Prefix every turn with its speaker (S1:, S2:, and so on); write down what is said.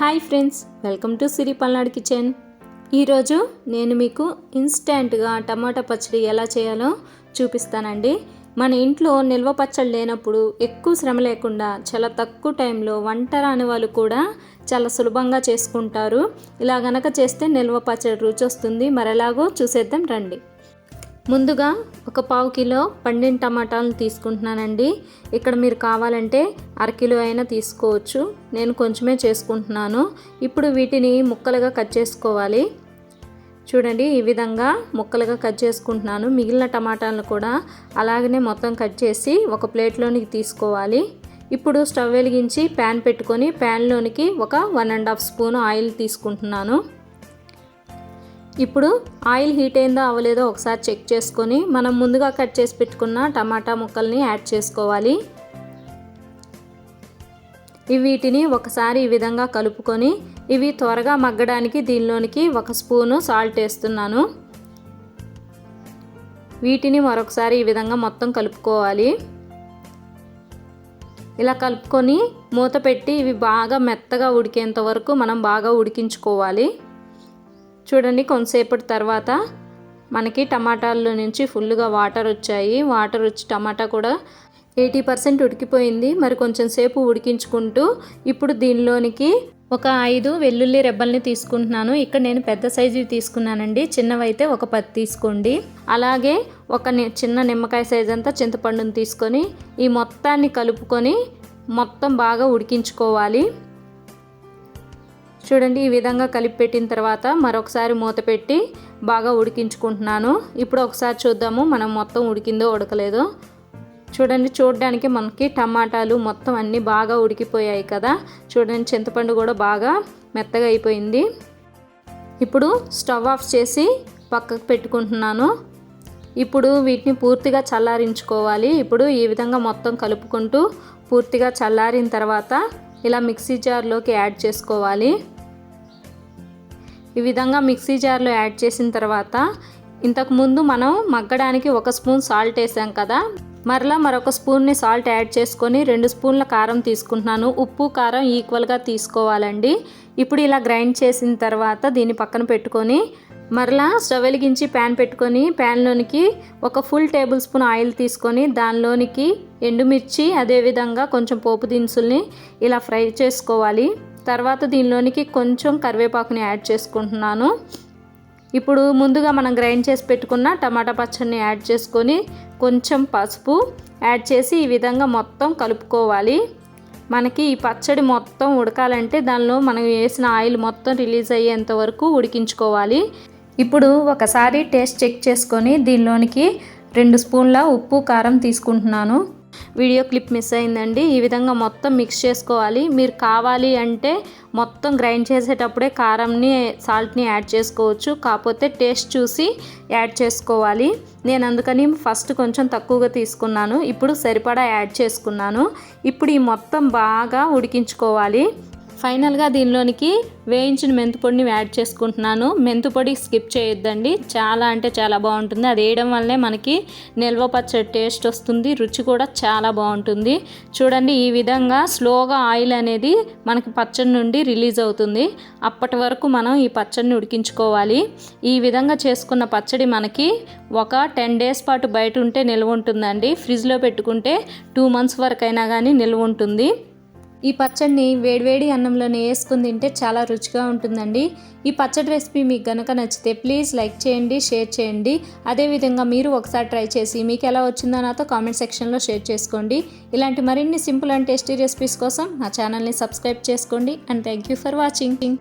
S1: Hi friends welcome to Siri Palnadu kitchen. ఈరోజు నేను మీకు ఇన్స్టెంట్గా టమాటా పచ్చడి ఎలా చేయాలో చూపిస్తానండి. మన ఇంట్లో నిల్వ పచ్చడి లేనప్పుడు ఎక్కువ శ్రమ లేకుండా చాలా తక్కువ టైంలో వంట రాని వాళ్ళు కూడా చాలా సులభంగా చేసుకుంటారు. ఇలా గనక చేస్తే నిల్వ పచ్చడి రుచి వస్తుంది. మరెలాగో చూసేద్దాం రండి. ముందుగా ఒక పావు కిలో పండిన టమాటాలను తీసుకుంటున్నానండి. ఇక్కడ మీరు కావాలంటే అరకిలో అయినా తీసుకోవచ్చు. నేను కొంచెమే చేసుకుంటున్నాను. ఇప్పుడు వీటిని ముక్కలుగా కట్ చేసుకోవాలి. చూడండి ఈ విధంగా ముక్కలుగా కట్ చేసుకుంటున్నాను. మిగిలిన టమాటాలను కూడా అలాగనే మొత్తం కట్ చేసి ఒక ప్లేట్లోనికి తీసుకోవాలి. ఇప్పుడు స్టవ్ వెలిగించి ప్యాన్ పెట్టుకొని ప్యాన్లోనికి ఒక one and half spoon oil తీసుకుంటున్నాను. ఇప్పుడు ఆయిల్ హీట్ అయిందో అవ్వలేదో ఒకసారి చెక్ చేసుకొని మనం ముందుగా కట్ చేసి పెట్టుకున్న టమాటా ముక్కల్ని యాడ్ చేసుకోవాలి. వీటిని ఒకసారి ఈ విధంగా కలుపుకొని ఇవి త్వరగా మగ్గడానికి దీనిలోనికి ఒక స్పూను సాల్ట్ వేస్తున్నాను. వీటిని మరొకసారి ఈ విధంగా మొత్తం కలుపుకోవాలి. ఇలా కలుపుకొని మూత పెట్టి ఇవి బాగా మెత్తగా ఉడికేంత వరకు మనం బాగా ఉడికించుకోవాలి. చూడండి కొంతసేపటి తర్వాత మనకి టమాటాల్లో నుంచి ఫుల్గా వాటర్ వచ్చాయి. వాటర్ వచ్చి టమాటా కూడా ఎయిటీ పర్సెంట్ ఉడికిపోయింది. మరి కొంచెం సేపు ఉడికించుకుంటూ ఇప్పుడు దీనిలోనికి ఒక ఐదు వెల్లుల్లి రెబ్బల్ని తీసుకుంటున్నాను. ఇక్కడ నేను పెద్ద సైజు తీసుకున్నానండి. చిన్నవైతే ఒక పది తీసుకోండి. అలాగే ఒక చిన్న నిమ్మకాయ సైజ్ అంతా చింతపండుని తీసుకొని ఈ మొత్తాన్ని కలుపుకొని మొత్తం బాగా ఉడికించుకోవాలి. చూడండి ఈ విధంగా కలిపి పెట్టిన తర్వాత మరొకసారి మూత పెట్టి బాగా ఉడికించుకుంటున్నాను. ఇప్పుడు ఒకసారి చూద్దాము మనం మొత్తం ఉడికిందో ఉడకలేదో. చూడండి చూడడానికి మనకి టమాటాలు మొత్తం అన్నీ బాగా ఉడికిపోయాయి కదా. చూడండి చింతపండు కూడా బాగా మెత్తగా అయిపోయింది. ఇప్పుడు స్టవ్ ఆఫ్ చేసి పక్కకు పెట్టుకుంటున్నాను. ఇప్పుడు వీటిని పూర్తిగా చల్లారించుకోవాలి. ఇప్పుడు ఈ విధంగా మొత్తం కలుపుకుంటూ పూర్తిగా చల్లారిన తర్వాత ఇలా మిక్సీ జార్లోకి యాడ్ చేసుకోవాలి. ఈ విధంగా మిక్సీ జార్లో యాడ్ చేసిన తర్వాత ఇంతకుముందు మనం మగ్గడానికి ఒక స్పూన్ సాల్ట్ వేసాం కదా. మరలా మరొక స్పూన్ని సాల్ట్ యాడ్ చేసుకొని రెండు స్పూన్ల కారం తీసుకుంటున్నాను. ఉప్పు కారం ఈక్వల్గా తీసుకోవాలండి. ఇప్పుడు ఇలా గ్రైండ్ చేసిన తర్వాత దీన్ని పక్కన పెట్టుకొని మరలా స్టవ్ వెలిగించి ప్యాన్ పెట్టుకొని ప్యాన్లోనికి ఒక ఫుల్ టేబుల్ స్పూన్ ఆయిల్ తీసుకొని దానిలోనికి ఎండుమిర్చి అదేవిధంగా కొంచెం పోపు దినుసుల్ని ఇలా ఫ్రై చేసుకోవాలి. తర్వాత దీనిలోనికి కొంచెం కరివేపాకుని యాడ్ చేసుకుంటున్నాను. ఇప్పుడు ముందుగా మనం గ్రైండ్ చేసి పెట్టుకున్న టమాటా పచ్చడిని యాడ్ చేసుకొని కొంచెం పసుపు యాడ్ చేసి ఈ విధంగా మొత్తం కలుపుకోవాలి. మనకి ఈ పచ్చడి మొత్తం ఉడకాలంటే దానిలో మనం వేసిన ఆయిల్ మొత్తం రిలీజ్ అయ్యేంత వరకు ఉడికించుకోవాలి. ఇప్పుడు ఒకసారి టేస్ట్ చెక్ చేసుకొని దీనిలోనికి రెండు స్పూన్ల ఉప్పు కారం తీసుకుంటున్నాను. వీడియో క్లిప్ మిస్ అయిందండి. ఈ విధంగా మొత్తం మిక్స్ చేసుకోవాలి. మీరు కావాలి అంటే మొత్తం గ్రైండ్ చేసేటప్పుడే కారంని సాల్ట్ని యాడ్ చేసుకోవచ్చు. కాకపోతే టేస్ట్ చూసి యాడ్ చేసుకోవాలి. నేను అందుకని ఫస్ట్ కొంచెం తక్కువగా తీసుకున్నాను. ఇప్పుడు సరిపడా యాడ్ చేసుకున్నాను. ఇప్పుడు ఈ మొత్తం బాగా ఉడికించుకోవాలి. ఫైనల్గా దీనిలోనికి వేయించిన మెంతిపొడిని యాడ్ చేసుకుంటున్నాను. మెంతిపొడి స్కిప్ చేయొద్దండి. చాలా అంటే చాలా బాగుంటుంది. అది వేయడం వల్లే మనకి నిల్వ పచ్చడి టేస్ట్ వస్తుంది. రుచి కూడా చాలా బాగుంటుంది. చూడండి ఈ విధంగా స్లోగా ఆయిల్ అనేది మనకి పచ్చడి నుండి రిలీజ్ అవుతుంది. అప్పటి వరకు మనం ఈ పచ్చడిని ఉడికించుకోవాలి. ఈ విధంగా చేసుకున్న పచ్చడి మనకి ఒక టెన్ డేస్ పాటు బయట ఉంటే నిల్వ ఉంటుందండి. ఫ్రిడ్జ్లో పెట్టుకుంటే టూ మంత్స్ వరకు అయినా కానీ నిల్వ ఉంటుంది. ఈ పచ్చడిని వేడివేడి అన్నంలోనే వేసుకుని తింటే చాలా రుచిగా ఉంటుందండి. ఈ పచ్చడి రెసిపీ మీకు కనుక నచ్చితే ప్లీజ్ లైక్ చేయండి షేర్ చేయండి. అదేవిధంగా మీరు ఒకసారి ట్రై చేసి మీకు ఎలా వచ్చిందో నాతో కామెంట్ సెక్షన్లో షేర్ చేసుకోండి. ఇలాంటి మరిన్ని సింపుల్ అండ్ టేస్టీ రెసిపీస్ కోసం నా ఛానల్ని సబ్స్క్రైబ్ చేసుకోండి. And thank you for watching.